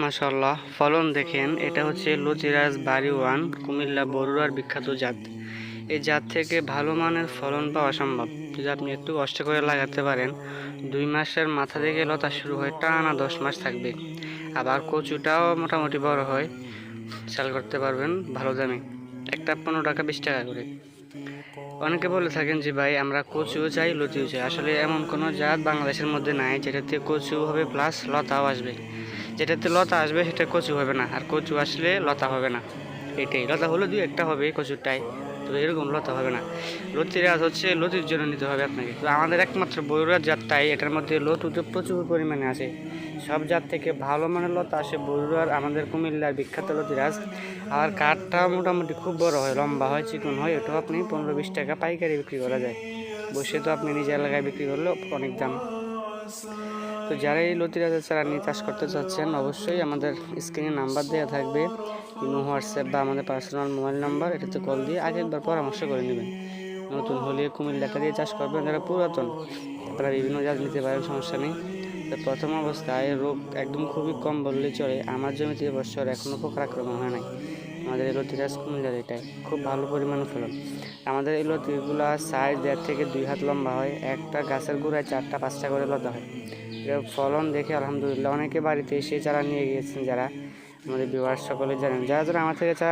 মাশাল্লাহ ফলন দেখেন, এটা হচ্ছে লুচিরাজ বাড়ি ওয়ান কুমিল্লা বরুড়ার বিখ্যাত জাত। এই জাত থেকে ভালো মানের ফলন পাওয়া সম্ভব। যদি আপনি একটু কষ্ট করে লাগাতে পারেন, দুই মাসের মাথা থেকে লতা শুরু হয় টানা দশ মাস থাকবে। আবার কচুটাও মোটামুটি বড় হয়। চাল করতে পারবেন, ভালো দামে। একটা পনেরো টাকা, বিশ টাকা করে। অনেকে বলে থাকেন যে, ভাই, আমরা কচুও চাই, লতিও চাই। আসলে এমন কোনো জাত বাংলাদেশের মধ্যে নাই, যেটাতে কচু হবে প্লাস লতাও আসবে। যেটাতে লতা আসবে সেটা কচু হবে না, আর কচু আসলে লতা হবে না। এটাই, লতা হলে দুই একটা হবে কচুরটাই, তো এরকম লতা হবে না। লতির গাছ হচ্ছে, লতির জন্য নিতে হবে আপনাকে। তো আমাদের একমাত্র বড়ুরার জাতটাই এটার মধ্যে লতু তো প্রচুর পরিমাণে আছে। সব জাত থেকে ভালো মানের লতা আসে বড়ুরার আমাদের কুমিল্লার বিখ্যাত লতিরাজ আর কাঠটা মোটামুটি খুব বড় হয়, লম্বা হয়, চিকন হয়, এটাও আপনি পনেরো বিশ টাকা পাইকারি বিক্রি করা যায়। বসে তো আপনি নিজের এলাকায় বিক্রি করলেও অনেক দাম। তো যারা এই রাজা চারা নিয়ে চাষ করতে চাচ্ছেন, অবশ্যই আমাদের স্ক্রিনে নাম্বার দেওয়া থাকবে। ইমো হোয়াটসঅ্যাপ বা আমাদের পার্সোনাল মোবাইল নাম্বার এটাতে কল দিয়ে আগে একবার পরামর্শ করে নেবেন। নতুন হলে কুমির লেখা দিয়ে চাষ করবেন, যারা পুরাতন, তারা বিভিন্ন জাত নিতে পারেন, সমস্যা নেই। প্রথম অবস্থায় রোগ একদম খুবই কম বললেই চলে। আমার জমিতে এবছর এখনও পোকার আক্রমণ হয় নাই। আমাদের এই লতিরাজ কুমিল্লার এটাই খুব ভালো পরিমাণে ফলন আমাদের এই লতিগুলো সাইজ দেড় থেকে দুই হাত লম্বা হয়। একটা গাছের গোড়ায় চারটা, পাঁচটা করে লতা হয়। ফলন দেখে আলহামদুলিল্লাহ অনেকে বাড়িতে এসে চারা নিয়ে গিয়েছেন, যারা আমাদের বিবাহ সকলে জানেন। যারা যারা আমার থেকে চারা